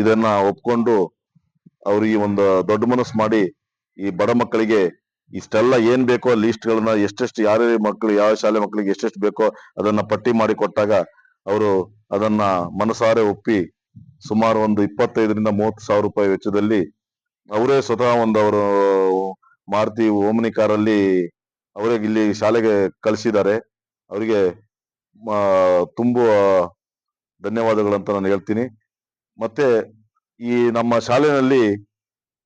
ಇದನ್ನ ಒಪ್ಕೊಂಡು ಅವ್ರು ಈ ಒಂದು ದೊಡ್ಡ ಮನಸ್ಸು ಮಾಡಿ ಈ ಬಡ ಮಕ್ಕಳಿಗೆ ಇಷ್ಟೆಲ್ಲ ಏನ್ ಬೇಕೋ ಲಿಸ್ಟ್ ಗಳನ್ನ ಎಷ್ಟೆಷ್ಟು ಯಾರ್ಯಾರ ಮಕ್ಕಳು ಯಾವ ಶಾಲೆ ಮಕ್ಕಳಿಗೆ ಎಷ್ಟೆಷ್ಟು ಬೇಕೋ ಅದನ್ನ ಪಟ್ಟಿ ಮಾಡಿ ಕೊಟ್ಟಾಗ ಅವರು ಅದನ್ನ ಮನಸಾರೆ ಒಪ್ಪಿ ಸುಮಾರು ಒಂದು ಇಪ್ಪತ್ತೈದರಿಂದ ಮೂವತ್ತು ಸಾವಿರ ರೂಪಾಯಿ ವೆಚ್ಚದಲ್ಲಿ ಅವರೇ ಸ್ವತಃ ಒಂದು ಅವರು ಮಾರುತಿ ಓಮನಿ ಕಾರಲ್ಲಿ ಅವರೇ ಇಲ್ಲಿ ಶಾಲೆಗೆ ಕಳಿಸಿದ್ದಾರೆ. ಅವರಿಗೆ ತುಂಬ ಧನ್ಯವಾದಗಳು ಅಂತ ನಾನು ಹೇಳ್ತೀನಿ. ಮತ್ತೆ ಈ ನಮ್ಮ ಶಾಲೆಯಲ್ಲಿ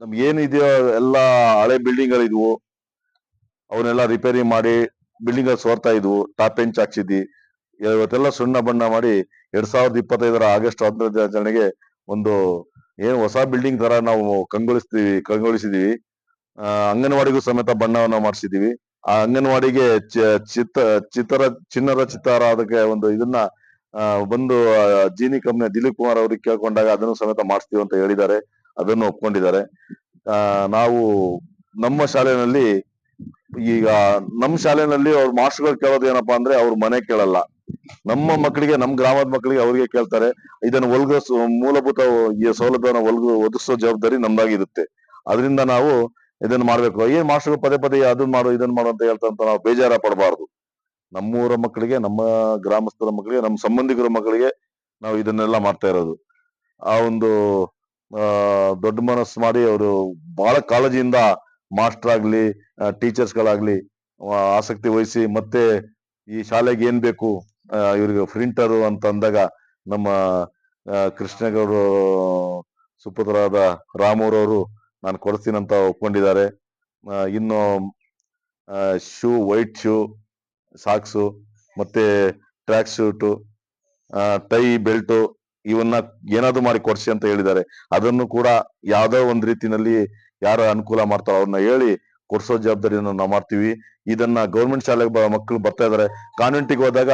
ನಮ್ಗೆ ಏನಿದೆಯೋ ಎಲ್ಲ ಹಳೆ ಬಿಲ್ಡಿಂಗ್ ಗಳಿದ್ವು ಅವನ್ನೆಲ್ಲ ರಿಪೇರಿ ಮಾಡಿ ಬಿಲ್ಡಿಂಗ್ ಸೋರ್ತಾ ಇದ್ವು. ಟಾಪ್ ಎಂಚ್ ಹಾಕ್ಸಿದ್ವಿ. ಇವತ್ತೆಲ್ಲ ಸುಣ್ಣ ಬಣ್ಣ ಮಾಡಿ ಎರಡ್ ಸಾವಿರದ ಇಪ್ಪತ್ತೈದರ ಆಗಸ್ಟ್ ಹದಿನೈದನೆಗೆ ಒಂದು ಏನು ಹೊಸ ಬಿಲ್ಡಿಂಗ್ ತರ ನಾವು ಕಂಗೊಳಿಸ್ತೀವಿ, ಕಂಗೊಳಿಸಿದೀವಿ. ಅಂಗನವಾಡಿಗೂ ಸಮೇತ ಬಣ್ಣವನ್ನ ಮಾಡಿಸಿದೀವಿ. ಆ ಅಂಗನವಾಡಿಗೆ ಚಿತ್ತ ಚಿತ್ತರ ಚಿನ್ನದ ಚಿತ್ತಾರ ಅದಕ್ಕೆ ಒಂದು ಇದನ್ನ ಬಂದು ಜೀನಿ ಕಂಪ್ನಿ ದಿಲೀಪ್ ಕುಮಾರ್ ಅವ್ರಿಗೆ ಕೇಳ್ಕೊಂಡಾಗ ಅದನ್ನು ಸಮೇತ ಮಾಡಿಸ್ತೀವಿ ಅಂತ ಹೇಳಿದ್ದಾರೆ. ಅದನ್ನು ಒಪ್ಕೊಂಡಿದ್ದಾರೆ. ನಾವು ನಮ್ಮ ಶಾಲೆನಲ್ಲಿ ಈಗ ನಮ್ಮ ಶಾಲೆನಲ್ಲಿ ಅವ್ರ ಮಾಸ್ಟರ್ಗಳು ಕೇಳೋದು ಏನಪ್ಪಾ ಅಂದ್ರೆ ಅವ್ರ ಮನೆ ಕೇಳಲ್ಲ. ನಮ್ಮ ಮಕ್ಕಳಿಗೆ, ನಮ್ಮ ಗ್ರಾಮದ ಮಕ್ಕಳಿಗೆ ಅವ್ರಿಗೆ ಕೇಳ್ತಾರೆ, ಇದನ್ನ ಒಲ್ಗ ಮೂಲಭೂತ ಈ ಸೌಲಭ್ಯನ ಒಲ್ಗು, ಒದಗಿಸೋ ಜವಾಬ್ದಾರಿ ನಮ್ದಾಗಿರುತ್ತೆ. ಅದರಿಂದ ನಾವು ಇದನ್ನ ಮಾಡ್ಬೇಕು. ಏನ್ ಮಾಸ್ಟರ್ ಪದೇ ಪದೇ ಅದನ್ನ ಮಾಡು, ಇದನ್ನ ಮಾಡು ಅಂತ ಹೇಳ್ತಂತ ನಾವು ಬೇಜಾರ ಪಡಬಾರ್ದು. ನಮ್ಮೂರ ಮಕ್ಕಳಿಗೆ, ನಮ್ಮ ಗ್ರಾಮಸ್ಥರ ಮಕ್ಕಳಿಗೆ, ನಮ್ಮ ಸಂಬಂಧಿಕರ ಮಕ್ಕಳಿಗೆ ನಾವು ಇದನ್ನೆಲ್ಲ ಮಾಡ್ತಾ ಇರೋದು. ಆ ಒಂದು ದೊಡ್ಡ ಮನಸ್ಸು ಮಾಡಿ ಅವರು ಬಹಳ ಕಾಳಜಿಯಿಂದ ಮಾಸ್ಟರ್ ಆಗ್ಲಿ ಟೀಚರ್ಸ್ ಗಳಾಗ್ಲಿ ಆಸಕ್ತಿ ವಹಿಸಿ ಮತ್ತೆ ಈ ಶಾಲೆಗೆ ಏನ್ ಬೇಕು ಇವ್ರಿಗೆ ಪ್ರಿಂಟರ್ ಅಂತ ಅಂದಾಗ ನಮ್ಮ ಕೃಷ್ಣಗೌಡರು ಸುಪುತ್ರರಾದ ರಾಮೂರವರು ನಾನು ಕೊಡ್ತೀನಂತ ಒಪ್ಕೊಂಡಿದ್ದಾರೆ. ಇನ್ನು ಶೂ, ವೈಟ್ ಶೂ ಸಾಕ್ಸು ಮತ್ತೆ ಟ್ರ್ಯಾಕ್ ಶೂಟು ಟೈ ಬೆಲ್ಟು ಇವನ್ನ ಏನಾದ್ರು ಮಾಡಿ ಕೊಡ್ಸಿ ಅಂತ ಹೇಳಿದ್ದಾರೆ. ಅದನ್ನು ಕೂಡ ಯಾವ್ದೋ ಒಂದ್ ರೀತಿನಲ್ಲಿ ಯಾರು ಅನುಕೂಲ ಮಾಡ್ತಾರೋ ಅವ್ರನ್ನ ಹೇಳಿ ಕೊಡ್ಸೋ ಜವಾಬ್ದಾರಿಯನ್ನು ನಾವು ಮಾಡ್ತೀವಿ. ಇದನ್ನ ಗೌರ್ಮೆಂಟ್ ಶಾಲೆಗೆ ಮಕ್ಕಳು ಬರ್ತಾ ಇದಾರೆ. ಕಾನ್ವೆಂಟಿಗೆ ಹೋದಾಗ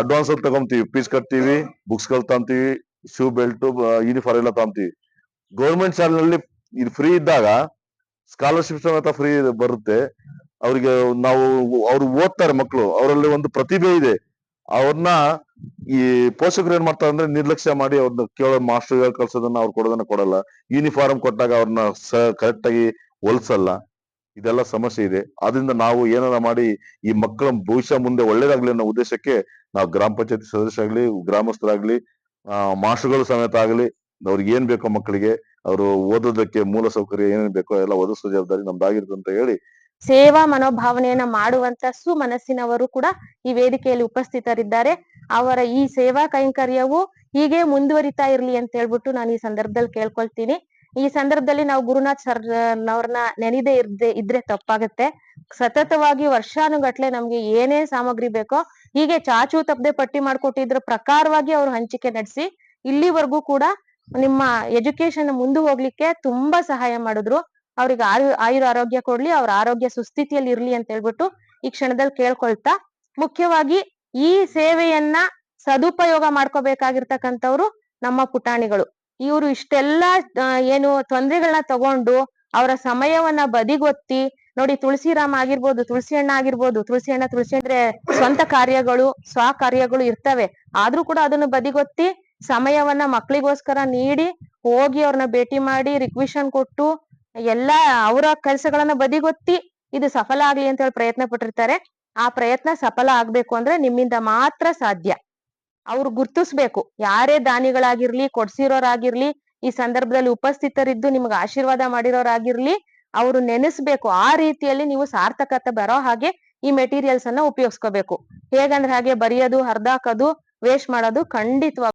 ಅಡ್ವಾನ್ಸ್ ಅಂತ ತಗೊಂತೀವಿ. ಫೀಸ್ ಕಟ್ತೀವಿ ಬುಕ್ಸ್ಗಳು ತಗೊಂತೀವಿ ಶೂ ಬೆಲ್ಟ್ ಯೂನಿಫಾರ್ಮ್ ಎಲ್ಲ ತಗೊಂತೀವಿ. ಗೌರ್ಮೆಂಟ್ ಶಾಲೆನಲ್ಲಿ ಇದು ಫ್ರೀ ಇದ್ದಾಗ ಸ್ಕಾಲರ್ಶಿಪ್ ಸಮೇತ ಫ್ರೀ ಬರುತ್ತೆ. ಅವ್ರಿಗೆ ನಾವು ಅವ್ರು ಓದ್ತಾರೆ ಮಕ್ಕಳು ಅವರಲ್ಲಿ ಒಂದು ಪ್ರತಿಭೆ ಇದೆ. ಅವ್ರನ್ನ ಈ ಪೋಷಕರು ಏನ್ ಮಾಡ್ತಾರೆ ಅಂದ್ರೆ ನಿರ್ಲಕ್ಷ್ಯ ಮಾಡಿ ಅವ್ರನ್ನ ಕೇಳೋ ಮಾಸ್ಟರ್ ಕಳ್ಸೋದನ್ನ ಅವ್ರು ಕೊಡೋದನ್ನ ಕೊಡಲ್ಲ. ಯೂನಿಫಾರ್ಮ್ ಕೊಟ್ಟಾಗ ಅವ್ರನ್ನ ಕರೆಕ್ಟ್ ಆಗಿ ಹೊಲ್ಸಲ್ಲ. ಇದೆಲ್ಲ ಸಮಸ್ಯೆ ಇದೆ. ಆದ್ರಿಂದ ನಾವು ಏನಾರ ಮಾಡಿ ಈ ಮಕ್ಕಳ ಭವಿಷ್ಯ ಮುಂದೆ ಒಳ್ಳೇದಾಗ್ಲಿ ಅನ್ನೋ ಉದ್ದೇಶಕ್ಕೆ ನಾವು ಗ್ರಾಮ ಪಂಚಾಯತಿ ಸದಸ್ಯರಾಗ್ಲಿ, ಗ್ರಾಮಸ್ಥರಾಗ್ಲಿ, ಆ ಮಾಸ್ಟರ್ಗಳು ಸಮೇತ ಆಗ್ಲಿ, ಅವ್ರಿಗೆ ಏನ್ ಬೇಕೋ ಮಕ್ಕಳಿಗೆ ಅವರು ಓದೋದಕ್ಕೆ ಮೂಲ ಸೌಕರ್ಯ ಏನೇನ್ ಬೇಕೋ ಎಲ್ಲ ಒದಗಿಸೋ ಜವಾಬ್ದಾರಿ ನಮ್ದಾಗಿರುತ್ತೆ ಅಂತ ಹೇಳಿ ಸೇವಾ ಮನೋಭಾವನೆಯನ್ನ ಮಾಡುವಂತ ಸುಮನಸ್ಸಿನವರು ಕೂಡ ಈ ವೇದಿಕೆಯಲ್ಲಿ ಉಪಸ್ಥಿತರಿದ್ದಾರೆ. ಅವರ ಈ ಸೇವಾ ಕೈಂಕರ್ಯವು ಹೀಗೆ ಮುಂದುವರಿತಾ ಇರ್ಲಿ ಅಂತ ಹೇಳ್ಬಿಟ್ಟು ನಾನು ಈ ಸಂದರ್ಭದಲ್ಲಿ ಕೇಳ್ಕೊಳ್ತೀನಿ. ಈ ಸಂದರ್ಭದಲ್ಲಿ ನಾವು ಗುರುನಾಥ್ ಸರ್ ಅವ್ರನ್ನ ನೆನೆದೇ ಇರ್ದೆ, ಇದ್ರೆ ತಪ್ಪಾಗತ್ತೆ. ಸತತವಾಗಿ ವರ್ಷಾನುಗಟ್ಲೆ ನಮ್ಗೆ ಏನೇ ಸಾಮಗ್ರಿ ಬೇಕೋ ಹೀಗೆ ಚಾಚು ತಪ್ಪದೆ ಪಟ್ಟಿ ಮಾಡ್ಕೊಟ್ಟಿದ್ರ ಪ್ರಕಾರವಾಗಿ ಅವ್ರು ಹಂಚಿಕೆ ನಡೆಸಿ ಇಲ್ಲಿವರೆಗೂ ಕೂಡ ನಿಮ್ಮ ಎಜುಕೇಶನ್ ಮುಂದೆ ಹೋಗ್ಲಿಕ್ಕೆ ತುಂಬಾ ಸಹಾಯ ಮಾಡಿದ್ರು. ಅವ್ರಿಗೆ ಆಯು ಆಯುರ ಆರೋಗ್ಯ ಕೊಡ್ಲಿ, ಅವ್ರ ಆರೋಗ್ಯ ಸುಸ್ಥಿತಿಯಲ್ಲಿ ಇರ್ಲಿ ಅಂತ ಹೇಳ್ಬಿಟ್ಟು ಈ ಕ್ಷಣದಲ್ಲಿ ಕೇಳ್ಕೊಳ್ತಾ, ಮುಖ್ಯವಾಗಿ ಈ ಸೇವೆಯನ್ನ ಸದುಪಯೋಗ ಮಾಡ್ಕೋಬೇಕಾಗಿರ್ತಕ್ಕಂಥವ್ರು ನಮ್ಮ ಪುಟಾಣಿಗಳು. ಇವರು ಇಷ್ಟೆಲ್ಲ ಏನು ತೊಂದರೆಗಳನ್ನ ತಗೊಂಡು ಅವರ ಸಮಯವನ್ನ ಬದಿಗೊತ್ತಿ, ನೋಡಿ ತುಳಸಿರಾಮ ಆಗಿರ್ಬೋದು ತುಳಸಿ ಅಣ್ಣ ಆಗಿರ್ಬೋದು ತುಳಸಿ ಅಣ್ಣ ತುಳಸಿ ಅಂದ್ರೆ ಸ್ವಂತ ಕಾರ್ಯಗಳು ಸ್ವ ಕಾರ್ಯಗಳು ಇರ್ತವೆ. ಆದ್ರೂ ಕೂಡ ಅದನ್ನು ಬದಿಗೊತ್ತಿ, ಸಮಯವನ್ನ ಮಕ್ಳಿಗೋಸ್ಕರ ನೀಡಿ, ಹೋಗಿ ಅವ್ರನ್ನ ಭೇಟಿ ಮಾಡಿ, ರಿಕ್ವಿಷನ್ ಕೊಟ್ಟು ಎಲ್ಲಾ ಅವರ ಕೆಲಸಗಳನ್ನ ಬದಿಗೊತ್ತಿ ಇದು ಸಫಲ ಆಗ್ಲಿ ಅಂತ ಹೇಳಿ ಪ್ರಯತ್ನ ಪಟ್ಟಿರ್ತಾರೆ. ಆ ಪ್ರಯತ್ನ ಸಫಲ ಆಗ್ಬೇಕು ಅಂದ್ರೆ ನಿಮ್ಮಿಂದ ಮಾತ್ರ ಸಾಧ್ಯ. ಅವ್ರು ಗುರ್ತಿಸ್ಬೇಕು. ಯಾರೇ ದಾನಿಗಳಾಗಿರ್ಲಿ, ಕೊಡ್ಸಿರೋರಾಗಿರ್ಲಿ, ಈ ಸಂದರ್ಭದಲ್ಲಿ ಉಪಸ್ಥಿತರಿದ್ದು ನಿಮ್ಗೆ ಆಶೀರ್ವಾದ ಮಾಡಿರೋರಾಗಿರ್ಲಿ, ಅವ್ರು ನೆನೆಸ್ಬೇಕು. ಆ ರೀತಿಯಲ್ಲಿ ನೀವು ಸಾರ್ಥಕತೆ ಬರೋ ಹಾಗೆ ಈ ಮೆಟೀರಿಯಲ್ಸ್ ಅನ್ನ ಉಪಯೋಗಿಸ್ಕೋಬೇಕು. ಹೇಗಂದ್ರೆ ಹಾಗೆ ಬರೆಯೋದು ಹರ್ದಾಕೋದು ವೇಸ್ಟ್ ಮಾಡೋದು ಖಂಡಿತವಾಗಿ